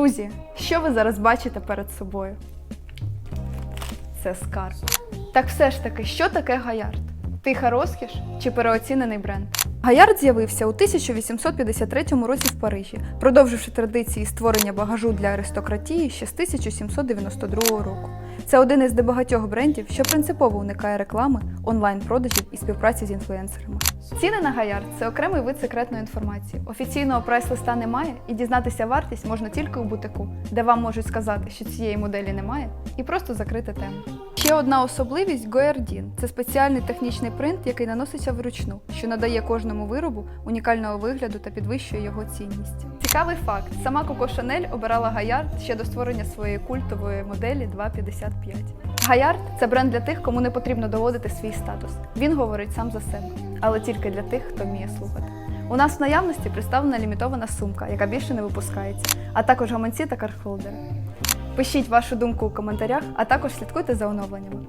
Друзі, що ви зараз бачите перед собою? Це скарб. Так все ж таки, що таке Гаярд? Тиха розкіш чи переоцінений бренд? Гаярд з'явився у 1853 році в Парижі, продовживши традиції створення багажу для аристократії ще з 1792 року. Це один із небагатьох брендів, що принципово уникає реклами, онлайн-продажів і співпраці з інфлюенсерами. Ціни на Гаярд це окремий вид секретної інформації. Офіційного прайс-листа немає, і дізнатися вартість можна тільки у бутику, де вам можуть сказати, що цієї моделі немає, і просто закрити тему. Ще одна особливість Гоярдін це спеціальний технічний принт, який наноситься вручну, що надає кожному виробу унікального вигляду та підвищує його цінність. Цікавий факт: сама Коко Шанель обирала Гаярд ще до створення своєї культової моделі 255. Гаярд це бренд для тих, кому не потрібно доводити свій статус. Він говорить сам за себе, але тільки для тих, хто вміє слухати. У нас в наявності представлена лімітована сумка, яка більше не випускається, а також гаманці та кархолдери. Пишіть вашу думку у коментарях, а також слідкуйте за оновленнями.